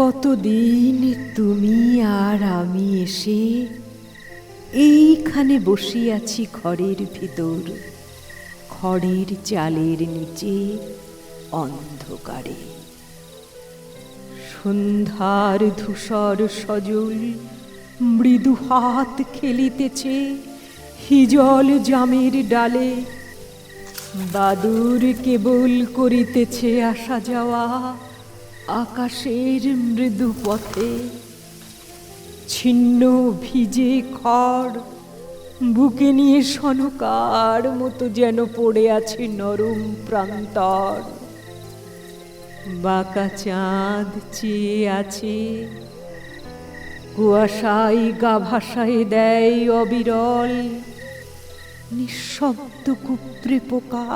কতদিন তুমি আর আমি এসে এইখানে বসিয়াছি খড়ের ভিতর খড়ের চালের নিচে অন্ধকারে। সন্ধ্যার ধূসর সজল মৃদু হাত খেলিতেছে, হিজল জামের ডালে। বাদুর কেবল করিতেছে আসা যাওয়া আকাশের মৃদু পথে ছিন্ন ভিজে খড় বুকে নিয়ে সনকার মতো যেন পড়ে আছে নরম প্রান্তর। বাঁকা চাঁদ চেয়ে আছে, কুয়াশায় গা ভাসায় দেয় অবিরল, নিঃশব্দ কুপ্রে পোকা,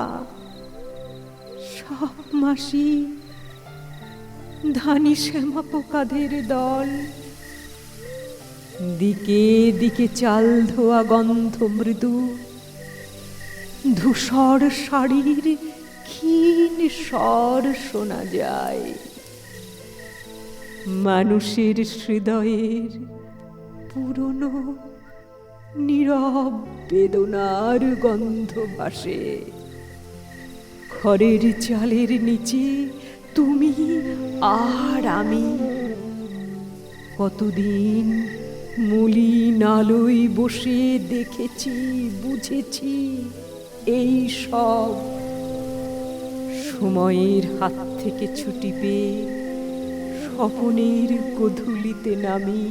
সব মাসি ধানি শ্যামা পোকাদের দল। দিকে দিকে চাল ধোয়া গন্ধ মৃদু। ধূসর শাড়ির ক্ষীণ স্বর শোনা যায়। মানুষের হৃদয়ের পুরনো নীরব বেদনার গন্ধ ভাসে। ঘরের চালের নিচে তুমি আর আমি। কতদিন মুলি নালই বসে দেখেছি, বুঝেছি এই সব সময়ের হাত থেকে ছুটি পেয়ে স্বপনের গধূলিতে নামি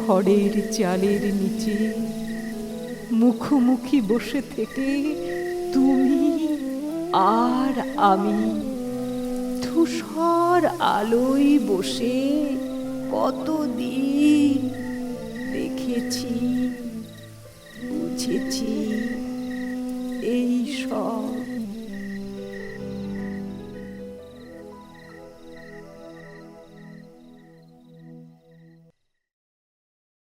খড়ের চালের নিচে মুখোমুখি বসে থেকে তুমি আর আমি। ধূসর আলোয় বসে কতদিন দেখেছি বুঝেছি এই সব